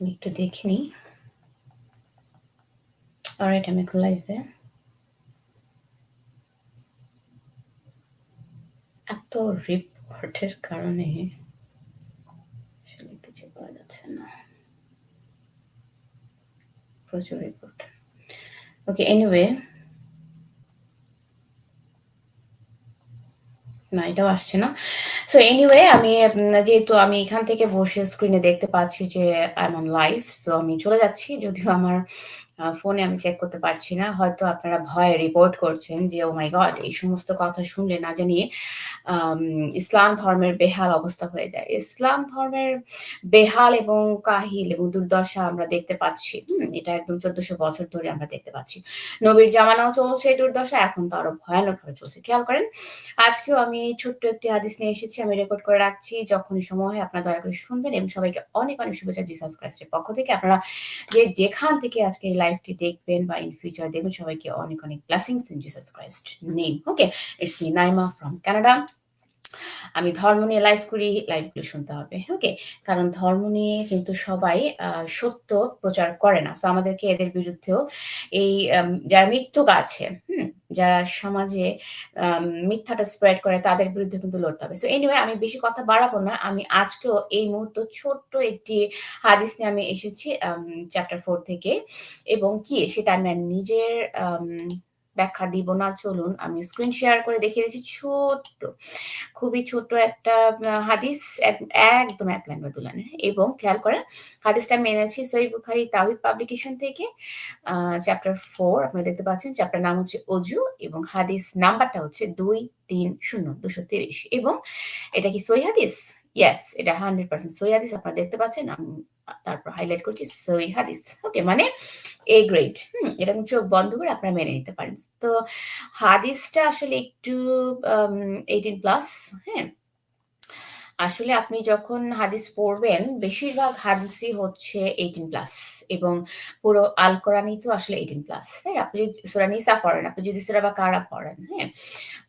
আমি একটু দেখে নিই। অলরাইট আমি এখন লাইভে এত রিপোর্টের কারণে আসলে কিছু করা যাচ্ছে না। প্রচুর রিপোর্ট ওকে এনিওয়ে না, এটাও আসছে না। সো এনিওয়ে আমি যেহেতু আমি এখান থেকে বসে স্ক্রিনে দেখতে পাচ্ছি যে I am on live so আমি চলে যাচ্ছি। যদিও আমার ফোনে আমি চেক করতে পারছি না। হয়তো আপনারা ভয়ে রিপোর্ট করছেন যে ও মাই গড এই সমস্ত কথা শুনলে না জানি ইসলাম ধর্মের বেহাল অবস্থা হয়ে যায়। ইসলাম ধর্মের বেহাল এবং কাহিল এবং দুর্দশা আমরা দেখতে পাচ্ছি। এটা একদম চোদ্দশো বছর ধরে আমরা দেখতে পাচ্ছি। নবীর জামানাও চলছে দুর্দশা, এখন তো আরও ভয়ানক ভাবে চলছে। খেয়াল করেন, আজকেও আমি ছোট্ট একটি হাদিস নিয়ে এসেছি, আমি রেকর্ড করে রাখছি। যখনই সময় হয়, আপনারা দয়া করে শুনবেন এবং সবাইকে অনেক অনেক শুভেচ্ছা। জিসাস ক্রাইস্টের পক্ষ থেকে আপনারা যে যেখান থেকে আজকে এই লাইভটি দেখবেন বা ইন ফিউচার দেখবেন সবাইকে অনেক অনেক blessings in Jesus Christ name okay it's me Naima from Canada আমি ধর্ম নিয়ে লাইভ করি লাইভগুলো শুনতে হবে ওকে কারণ ধর্ম নিয়ে কিন্তু সবাই সত্য প্রচার করে না। তো আমাদেরকে এদের বিরুদ্ধেও এই যারা মিথ্যুক আছে যারা সমাজে মিথ্যাটা স্প্রেড করে তাদের বিরুদ্ধে কিন্তু লড়তে হবে। সো এনিওয়ে আমি বেশি কথা বাড়াবো না। আমি আজকেও এই মুহূর্ত ছোট্ট একটি হাদিস নিয়ে আমি এসেছি চ্যাপ্টার ফোর থেকে। এবং কি? সেটা আমি নিজের ব্যাখ্যা দিব না, চলুন আমি স্ক্রিন শেয়ার করে দেখিয়ে দিচ্ছি ছোট্ট, খুবই ছোট্ট একটা হাদিস একদম এক লাইন বা দু এবং খেয়াল করেন হাদিসটা আমি এনেছি সই বুখারি তাহিদ পাবলিকেশন থেকে চ্যাপ্টার ফোর আপনারা দেখতে পাচ্ছেন চ্যাপ্টার নাম হচ্ছে অজু, এবং হাদিস নাম্বারটা হচ্ছে দুই তিন শূন্য, দুশো তিরিশ, এবং এটা কি সই হাদিস? এটা হান্ড্রেড পার্সেন্ট সই হাদিস, আপনারা দেখতে পাচ্ছেন তারপর হাইলাইট করছি সই হাদিস ওকে মানে এ গ্রেড হুম, এটা চোখ বন্ধ করে আপনারা মেনে নিতে পারেন। তো হাদিসটা আসলে একটু এইটিন প্লাস হ্যাঁ আসলে আপনি যখন হাদিস পড়বেন, বেশিরভাগ হাদিসই হচ্ছে এইটিন প্লাস এবং পুরো আল কোরআনই তো আসলে এইটিন প্লাস হ্যাঁ? আপনি যদি সুরা নিসা পড়েন, আপনি যদি সুরা বা কারা পড়েন হ্যাঁ?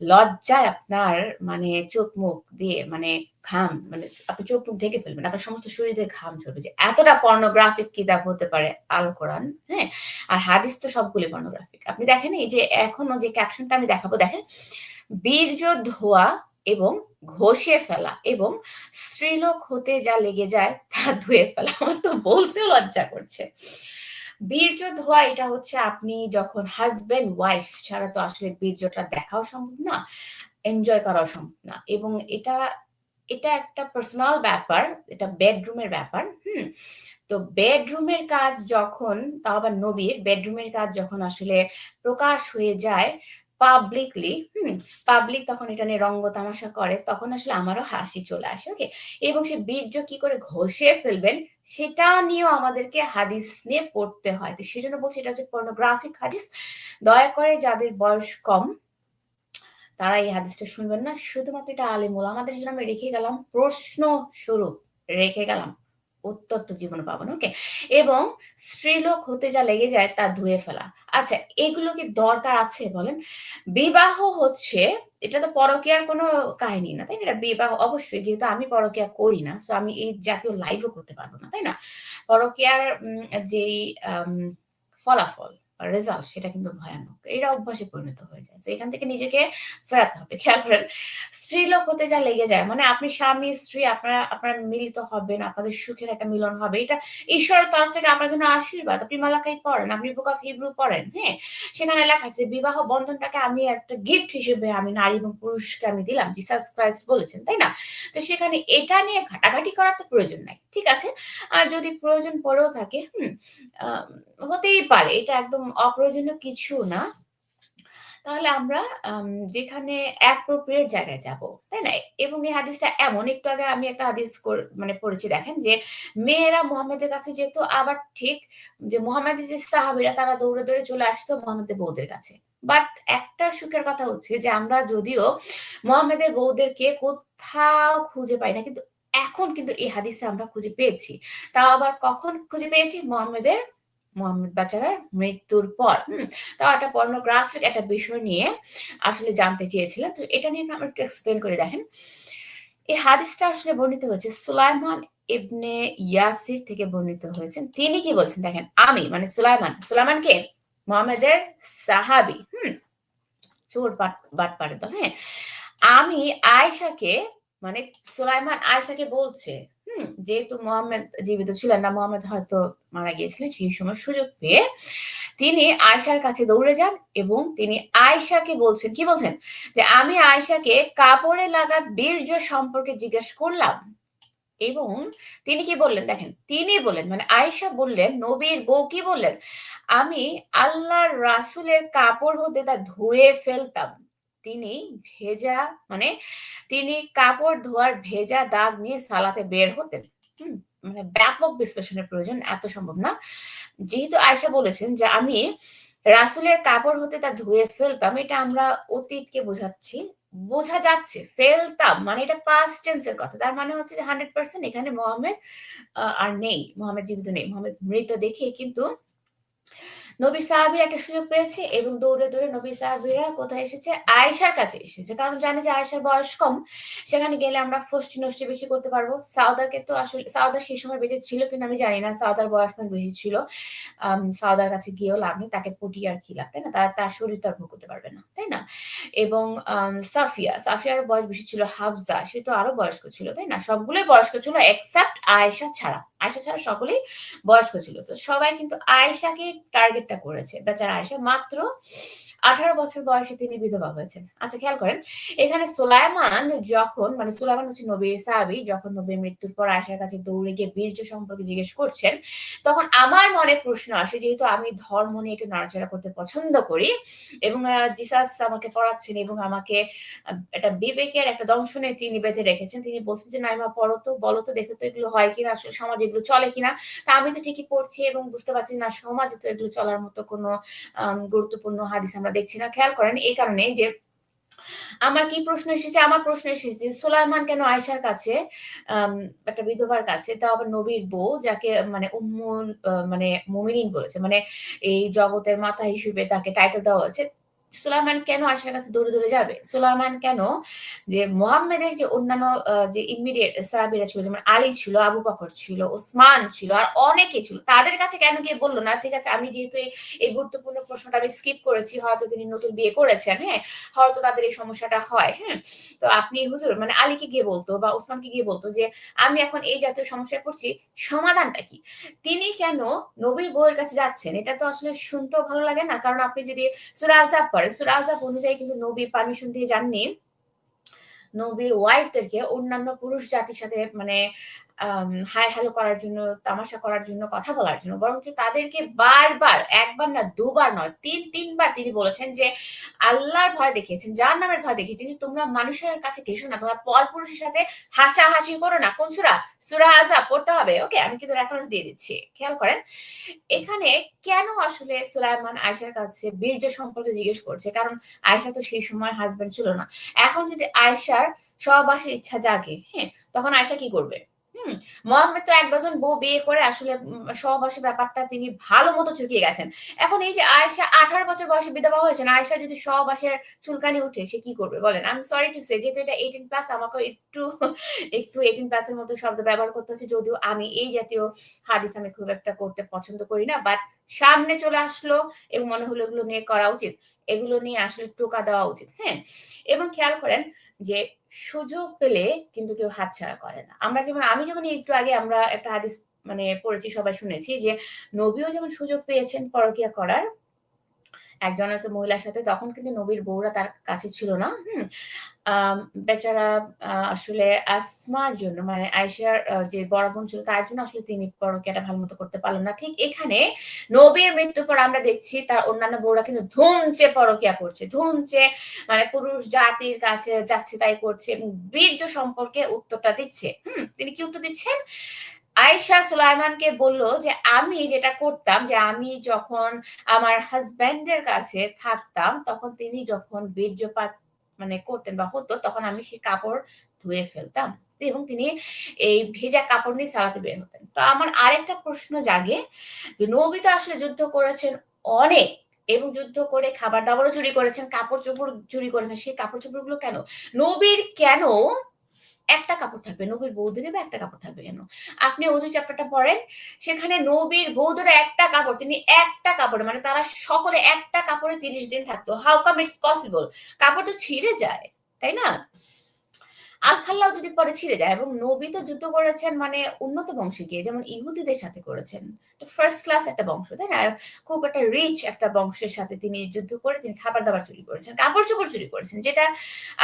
লজ্জায় আপনার মানে চোখ মুখ দিয়ে মানে ঘাম মানে আপনি চোখ মুখ ঢেকে ফেলবেন, আপনার সমস্ত শরীরে ঘাম চলবে যে এতটা পর্নোগ্রাফিক কিতাব হতে পারে আল কোরআন হ্যাঁ? আর হাদিস তো সবগুলি পর্নোগ্রাফিক আপনি দেখেন এই যে এখনও যে ক্যাপশনটা আমি দেখাবো, দেখেন বীর্য ধোয়া এবং ঘষে ফেলা এবং স্ত্রীলোক হতে যা লেগে যায় তা ধুয়ে ফেলা। আমার তো বলতেও লজ্জা করছে। বীর্য ধোয়া, এটা হচ্ছে আপনি যখন হাজবেন্ড ওয়াইফ ছাড়া তো আসলে বীর্যটা দেখাও সম্ভব না এনজয় করাও সম্ভব না। এবং এটা এটা একটা পার্সোনাল ব্যাপার, এটা বেডরুমের ব্যাপার, হুম? তো বেডরুমের কাজ যখন, তাও আবার নবীর বেডরুমের কাজ যখন আসলে প্রকাশ হয়ে যায় পাবলিকলি হুম পাবলিক তখন এটা নিয়ে রঙ্গ তামাশা করে, তখন আসলে আমারও হাসি চলে আসে ওকে এবং সে বীর্য কি করে ঘষে ফেলবেন, সেটা নিয়েও আমাদেরকে হাদিস নিয়ে পড়তে হয়। তো সেজন্য বলছি এটা হচ্ছে পর্নোগ্রাফিক হাদিস। দয়া করে যাদের বয়স কম, তারা এই হাদিসটা শুনবেন না। শুধুমাত্র এটা আলিমুল, আমাদের জন্য আমি রেখে গেলাম, প্রশ্ন স্বরূপ রেখে গেলাম। উত্তর জীবন জীবনে পাবো না ওকে এবং স্ত্রীলোক হতে যা লেগে যায় তা ধুয়ে ফেলা। আচ্ছা এগুলো কি দরকার আছে বলেন? বিবাহ হচ্ছে, এটা তো পরকিয়ার কোনো কাহিনী না, তাই না? এটা বিবাহ, অবশ্যই, যেহেতু আমি পরকিয়া করি না সো আমি এই জাতীয় লাইভও করতে পারব না, তাই না? পরকিয়ার যেই ফলাফল রেজাল্ট সেটা কিন্তু ভয়ানক। এটা অভ্যাসে পরিণত হয়ে যায়। তো এখান থেকে নিজেকে ফেরাতে হবে। খেয়াল করেন, স্ত্রীলোক হতে যা লেগে যায় মানে আপনি স্বামী, স্ত্রী, আপনারা আপনারা মিলিত হবেন, আপনাদের সুখের একটা মিলন হবে। এটা ঈশ্বরের তরফ থেকে আপনার জন্য আশীর্বাদ, আপনি মালাকাই পড়েন, আপনি বুক অফ হিব্রু পড়েন হ্যাঁ? সেখানে লেখা আছে, বিবাহ বন্ধনটাকে আমি একটা গিফট হিসেবে আমি নারী এবং পুরুষকে আমি দিলাম। জিসাস ক্রাইস্ট বলেছেন, তাই না? তো সেখানে এটা নিয়ে ঘাটাঘাটি করার তো প্রয়োজন নাই। ঠিক আছে? আর যদি প্রয়োজন পড়েও থাকে, হুম হতেই পারে, এটা একদম অপ্রয়োজনীয় কিছু না। তাহলে আমরা যেখানে অ্যাপ্রোপ্রিয়েট জায়গায় যাব, তাই না? এবং এই হাদিসটা এমন, একটু আগে আমি একটা হাদিস মানে পড়েছি, দেখেন যে মেয়েরা মোহাম্মদের কাছে যেত, আবার ঠিক যে মোহাম্মদের যে সাহাবিরা, তারা দৌড়ে দৌড়ে চলে আসতো মোহাম্মদের বউদের কাছে। বাট একটা সুখের কথা হচ্ছে যে আমরা যদিও মোহাম্মদের বউদেরকে কোথাও খুঁজে পাই না, কিন্তু এখন কিন্তু এই হাদিসে আমরা খুঁজে পেয়েছি। তাও আবার কখন খুঁজে পেয়েছি? মোহাম্মদের, মোহাম্মদ বাচারার মৃত্যুর পর। হম? তাও একটা পর্নোগ্রাফিক একটা বিষয় নিয়ে আসলে জানতে চেয়েছিলেন তো এটা নিয়ে আমরা একটু এক্সপ্লেন করে দেখেন। এই হাদিসটা আসলে বর্ণিত হয়েছে সুলাইমান ইবনে ইয়াসির থেকে বর্ণিত হয়েছেন তিনি কি বলছেন দেখেন? আমি মানে সুলাইমান। সুলাইমান কে? মোহাম্মদের সাহাবি। হুম? চোর বাট পারে তো হ্যাঁ? আমি আয়সাকে মানে সুলাইমান আয়সাকে বলছে যেহেতু মোহাম্মদ জীবিত ছিলেন না, মোহাম্মদ হয়তো মারা গিয়েছিলেন, সেই সময় সুযোগ পেয়ে তিনি আয়সার কাছে দৌড়ে যান এবং তিনি আয়সাকে বলছেন, কি বলছেন? যে আমি আয়সাকে কাপড়ে লাগা বীর্য সম্পর্কে জিজ্ঞেস করলাম এবং তিনি কি বললেন? দেখেন, তিনি বললেন মানে আয়সা বললেন, নবীর বউ কি বললেন? আমি আল্লাহর রাসুলের কাপড় হতে তা ধুয়ে ফেলতাম। তিনি ভেজা মানে তিনি কাপড় ধোয়ার ভেজা দাগ নিয়ে সালাতে বের হতেন। মানে ব্যাপক বিশ্লেষণের প্রয়োজন, এত সম্ভব না। যেহেতু আয়সা বলেছেন যে আমি রাসুলের কাপড় হতে তা ধুয়ে ফেলতাম, এটা আমরা অতীতকে বোঝাচ্ছি। বোঝা যাচ্ছে, ফেলতাম মানে এটা পাস্ট টেন্সের কথা। তার মানে হচ্ছে যে হান্ড্রেড পার্সেন্ট এখানে মোহাম্মদ আর নেই, মোহাম্মদ জীবিত নেই। মোহাম্মদ মৃত দেখে কিন্তু নবী সাহাবির একটা সুযোগ পেয়েছে এবং দৌড়ে দৌড়ে নবী সাহাবিরা কোথায় এসেছে? আয়েশার কাছে এসেছে। কারণ জানে যে আয়েশার বয়স কম, সেখানে গেলে আমরা ফষ্টি নষ্টি বেশি করতে পারব। সাউদাকে তো আসলে সাউদা সেই সময় বেঁচে ছিল কিনা আমি জানি না। সাউদার বয়স তো বেশি ছিল। সাউদার কাছে গিয়েও লাভ নেই। তাকে পটি আর কি লাভ, তাই না? তার তার শরীর তো আর করতে পারবে না, তাই না? এবং সাফিয়া, সাফিয়ার বয়স বেশি ছিল হাফজা। সে তো আরও বয়স্ক ছিল, তাই না? সবগুলোই বয়স্ক ছিল এক্সেপ্ট আয়েশা ছাড়া। আয়েশা ছাড়া সকলেই বয়স্ক ছিল। তো সবাই কিন্তু আয়েশাকে টার্গেট চেষ্টা করেছে। বেচারা আয়সা মাত্র আঠারো বছর বয়সে তিনি বিধবা হয়েছেন। আচ্ছা খেয়াল করেন, এখানে সোলাইমান যখন মানে সোলাইমান হচ্ছে নবীর সাহাবি, যখন নবীর মৃত্যুর পর আয়সার কাছে দৌড়ে গিয়ে বীর্য সম্পর্কে জিজ্ঞেস করছেন, তখন আমার মনে প্রশ্ন আসে, যেহেতু আমি ধর্ম নিয়ে একটু নাড়াচাড়া করতে পছন্দ করি, এবং জিসাস আমাকে পড়াচ্ছেন এবং আমাকে একটা বিবেকের একটা দংশনে তিনি বেঁধে রেখেছেন, তিনি বলছেন যে নাইমা পড়ো তো, বলো তো, দেখো তো এগুলো হয় কিনা, আসলে সমাজে এগুলো চলে কিনা তা আমি তো ঠিকই পড়ছি এবং বুঝতে পারছি না সমাজে তো এগুলো চলার মতো কোনো গুরুত্বপূর্ণ হাদিস আমরা দেখছি না। খেয়াল করেন এই কারণে যে আমার কি প্রশ্ন এসেছে? আমার প্রশ্ন এসেছে, সুলাইমান কেন আয়সার কাছে একটা বিধবার কাছে, তা আবার নবীর বউ যাকে মানে উম্মুল মানে মুমিনিন বলেছে মানে এই জগতের মাথা হিসেবে তাকে টাইটেল দেওয়া হয়েছে। সুলাইমান কেন আয়সার কাছে দৌড়ে দৌড়ে যাবে? সুলাইমান কেন যে মোহাম্মদের যে অন্যান্য যে ইমিডিয়েট সাহাবিরা ছিল, যেমন আলী ছিল, আবু বকর ছিল, ওসমান ছিল, আর অনেকে ছিল, তাদের কাছে কেন গিয়ে বলল, না, ঠিক আছে, আমি যেহেতু এই গুরুত্বপূর্ণ প্রশ্নটা আমি স্কিপ করেছি, হয়তো তিনি নতুন বিয়ে করেছেন হ্যাঁ হয়তো তাদের এই সমস্যাটা হয় হ্যাঁ। তো আপনি হুজুর মানে আলীকে গিয়ে বলতো বা ওসমানকে গিয়ে বলতো যে, আমি এখন এই জাতীয় সমস্যায় পড়ছি সমাধানটা কি? তিনি কেন নবীর বউয়ের কাছে যাচ্ছেন? এটা তো আসলে শুনতেও ভালো লাগে না, কারণ আপনি যদি সুরাজাব করেন সুরাজাব অনুযায়ী কিন্তু নবী পারমিশন দিয়ে যাননি। নবীর ওয়াইফদেরকে অন্যান্য পুরুষ জাতির সাথে মানে হাই হ্যালো করার জন্য, তামাশা করার জন্য, কথা বলার জন্য। বরঞ্চ তাদেরকে বারবার, একবার না দুবার নয়, তিন, তিনবার তিনি বলেছেন যে, আল্লাহর ভয় দেখিয়েছেন যার নামের ভয় দেখিয়েছেন যে, তোমরা মানুষের কাছে ঘেসো না, তোমরা পর পুরুষের সাথে হাসাহাসি করো না। কোন সুরা? সুরা আজা পড়তে হবে। ওকে আমি কিন্তু রেফারেন্স দিয়ে দিচ্ছি। খেয়াল করেন, এখানে কেন আসলে সুলাইমান আয়সার কাছে বীর্য সম্পর্কে জিজ্ঞেস করছে? কারণ আয়সা তো সেই সময় হাজবেন্ড ছিল না। এখন যদি আয়সার সহবাসের ইচ্ছা জাগে হ্যাঁ তখন আয়সা কি করবে? হুম মোহাম্মদ তো এক ডজন বউ বিয়ে করে আসলে সহবাসী ব্যাপারটা তিনি ভালো মতো চুকিয়ে গেছেন। এখন এই যে আয়সা আঠারো বছর বয়সে বিধবা হয়েছেন আয়সা যদি সহবাসের চুলকানি উঠে, সে কি করবে বলেন? আমি সরি টু সে যেহেতু এটা এইটিন প্লাস আমাকে একটু একটু এইটিন প্লাসের মতো শব্দ ব্যবহার করতে হচ্ছে, যদিও আমি এই জাতীয় হাদিস আমি খুব একটা করতে পছন্দ করি না বাট সামনে চলে আসলো এবং মনে হলো এগুলো নিয়ে করা উচিত। এগুলো নিয়ে আসলে টোকা দেওয়া উচিত হ্যাঁ? এবং খেয়াল করেন যে সুযোগ পেলে কিন্তু কেউ হাত ছাড়া করে না। আমরা যেমন, আমি যেমন একটু আগে আমরা একটা হাদিস মানে পড়েছি, সবাই শুনেছি যে নবীও যেমন সুযোগ পেয়েছেন পরকিয়া করার একজন একটা মহিলার সাথে, তখন কিন্তু নবীর বউরা তার কাছে ছিল না, হুম? বেচারা আসলে আসমার জন্য মানে আয়সার যে বড় বোন ছিল, তার জন্য আসলে তিনি পরকিয়াটা ভালো মতো করতে পারলেন না। ঠিক এখানে নবীর মৃত্যুর পর আমরা দেখছি তার অন্যান্য বউরা কিন্তু ধুমচে পরকিয়া করছে, ধুমচে মানে পুরুষ জাতির কাছে যাচ্ছে, তাই করছে বীর্য সম্পর্কে উত্তরটা দিচ্ছে, হুম? তিনি কি উত্তর দিচ্ছেন? আয়সা সুলাইমানকে বলল যে, আমি যেটা করতাম যে, আমি যখন আমার হাজব্যান্ডের কাছে থাকতাম, তখন তিনি যখন বীর্যপাত মানে করতেন বা হতো, তখন আমি সেই কাপড় ধুয়ে ফেলতাম এবং তিনি এই ভেজা কাপড় নিয়ে সালাতে বের হতেন। তো আমার আরেকটা প্রশ্ন জাগে যে, নবী তো আসলে যুদ্ধ করেছেন অনেক এবং যুদ্ধ করে খাবার দাবারও চুরি করেছেন, কাপড় চোপড় চুরি করেছেন, সেই কাপড় চোপড়গুলো কেন? নবীর কেন একটা কাপড় থাকবে, নবীর বৌদি বা একটা কাপড় থাকবে কেন? আপনি অজু চ্যাপ্টারটা পড়েন সেখানে নবীর বৌদরা একটা কাপড়, তিনি একটা কাপড়ে মানে তারা সকলে একটা কাপড়ে তিরিশ দিন থাকতো। হাউ কাম ইটস পসিবল কাপড় তো ছিঁড়ে যায়, তাই না? আল খাল্লাও যদি পরে ছিঁড়ে যায়, এবং নবী তো যুদ্ধ করেছেন মানে উন্নত বংশে গিয়ে, যেমন ইহুদিদের সাথে করেছেন। ফার্স্ট ক্লাস একটা বংশ, তাই না? খুব একটা রিচ একটা বংশের সাথে তিনি যুদ্ধ করে তিনি খাবার দাবার চুরি করেছেন, কাপড় চোপড় চুরি করেছেন, যেটা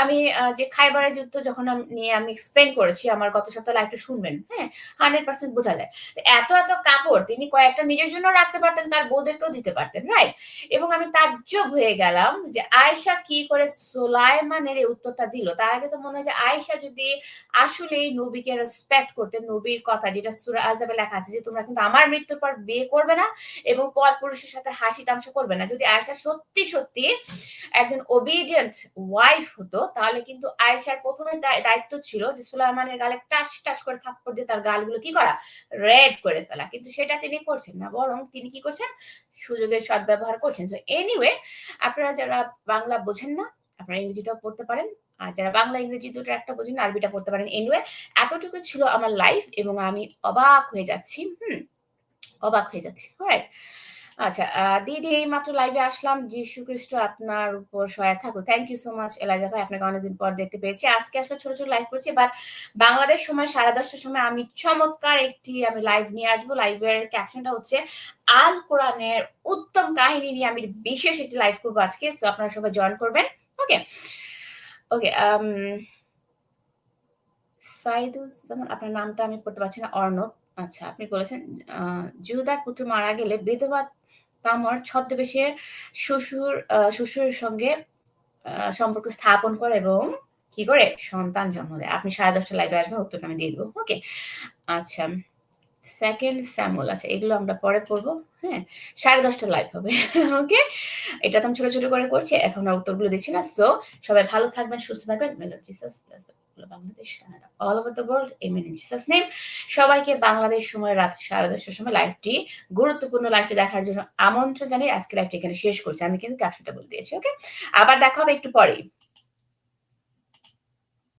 আমি যে খাইবারের যুদ্ধ যখন নিয়ে আমি এক্সপ্লেন করেছি, আমার গত সপ্তাহে একটু শুনবেন হ্যাঁ? হান্ড্রেড পার্সেন্ট বোঝা যায়। এত এত কাপড় তিনি কয়েকটা নিজের জন্য রাখতে পারতেন, তার বউদেরকেও দিতে পারতেন রাইট এবং আমি তাজ্জব হয়ে গেলাম যে আয়সা কি করে সোলাইমানের এই উত্তরটা দিল, তার আগে তো মনে হয় যে আয়সা যদি আসলেই নবীকে রেসপেক্ট করতেন নবীর কথা যেটা সুরা আজাবে লেখা আছে যে তোমরা কিন্তু আমার মৃত্যুর পর বিয়ে করবে না এবং পর পুরুষের সাথে হাসি তামসা করবে না। যদি আয়সা সত্যি সত্যি একজন ওবিডিয়েন্ট ওয়াইফ হতো, তাহলে কিন্তু আয়সার প্রথমে দায়িত্ব ছিল যে সুলাইমানের গালে টাস টাস করে থাপ্পড় দিয়ে তার গালগুলো কি করা? রেড করে ফেলা। কিন্তু সেটা তিনি করছেন না, বরং তিনি কি করছেন? সুযোগের সদ্ব্যবহার করছেন। তো এনিওয়ে আপনারা যারা বাংলা বোঝেন না, আপনারা ইংরেজিটাও পড়তে পারেন। আর যারা বাংলা, ইংরেজি দুটো একটা বোঝেন, আরবিটা পড়তে পারেন। এনিওয়ে এতটুকু ছিল আমার লাইফ এবং আমি অবাক হয়ে যাচ্ছি। হুম, অবাক হয়ে যাচ্ছি। রাইট আচ্ছা দিদি এই মাত্র লাইভে আসলাম। যিশু খ্রিস্ট আপনার উপর সহায় থাকুক। Thank you so much Elaja ভাই। আপনাকে অনেকদিন পর দেখতে পেয়েছি। আজকে আসলে ছোট ছোট লাইভ করছি বাট বাংলাদেশ সময় সাড়ে দশটার সময় আমি চমৎকার একটি আমি লাইভ নিয়ে আসব। লাইভের ক্যাপশনটা হচ্ছে, আল কোরআনের উত্তম কাহিনী নিয়ে আমি বিশেষ একটি লাইভ করব আজকে। সো আপনারা সবাই জয়েন করবেন। ওকে ওকে সাইদুজ্জামান আপনার নামটা আমি পড়তে পারছি না, অর্ণব। আচ্ছা আপনি বলেছেন জুদার পুত্র মারা গেলে বিধবা তামর ছদ্মবেশের শ্বশুর শ্বশুরের সঙ্গে সম্পর্ক স্থাপন করে এবং কি করে? সন্তান জন্ম দেয়। আপনি সাড়ে দশটা লাইভে আসবেন, উত্তরটা আমি দিয়ে দেবো। ওকে আচ্ছা। সেকেন্ড স্যামুল আচ্ছা এগুলো আমরা পরে পড়ব হ্যাঁ? সাড়ে দশটা লাইভ হবে ওকে এটা তো আমি ছোট ছোট করে করছি, এখন আর উত্তরগুলো দিচ্ছি না সো সবাই ভালো থাকবেন, সুস্থ থাকবেন Bangladesh all over the world Jesus name সবাইকে বাংলাদেশ সময় রাত সাড়ে দশটার সময় লাইভটি গুরুত্বপূর্ণ লাইভটি দেখার জন্য আমন্ত্রণ জানিয়ে আজকে লাইভটি এখানে শেষ করছি, আমি কিন্তু ক্যাপশনটা বলে দিয়েছি ওকে আবার দেখা হবে একটু পরেই।